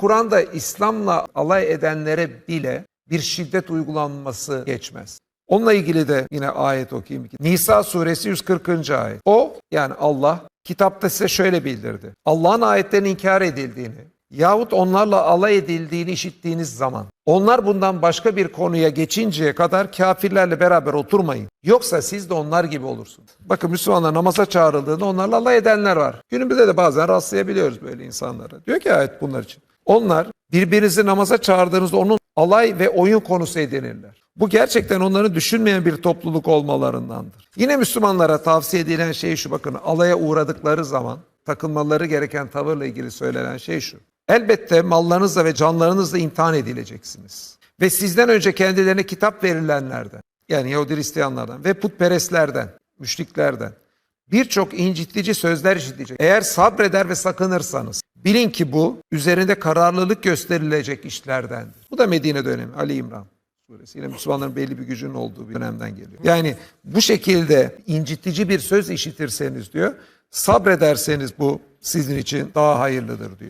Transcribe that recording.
Kur'an'da İslam'la alay edenlere bile bir şiddet uygulanması geçmez. Onunla ilgili de yine ayet okuyayım. Nisa suresi 140. ayet. O yani Allah kitapta size şöyle bildirdi. Allah'ın ayetlerinin inkar edildiğini yahut onlarla alay edildiğini işittiğiniz zaman onlar bundan başka bir konuya geçinceye kadar kafirlerle beraber oturmayın. Yoksa siz de onlar gibi olursunuz. Bakın Müslümanlar namaza çağrıldığında onlarla alay edenler var. Günümüzde de bazen rastlayabiliyoruz böyle insanlara. Diyor ki ayet bunlar için. Onlar birbirinizi namaza çağırdığınızda onun alay ve oyun konusu edinirler. Bu gerçekten onların düşünmeyen bir topluluk olmalarındandır. Yine Müslümanlara tavsiye edilen şey şu bakın alaya uğradıkları zaman takılmaları gereken tavırla ilgili söylenen şey şu. Elbette mallarınızla ve canlarınızla imtihan edileceksiniz. Ve sizden önce kendilerine kitap verilenlerden yani Yahudi Hristiyanlardan ve putperestlerden, müşriklerden birçok incitici sözler işitecek. Eğer sabreder ve sakınırsanız bilin ki bu üzerinde kararlılık gösterilecek işlerdendir. Bu da Medine dönemi Ali İmran suresi. Yine Müslümanların belli bir gücünün olduğu bir dönemden geliyor. Yani bu şekilde incitici bir söz işitirseniz diyor sabrederseniz bu sizin için daha hayırlıdır diyor.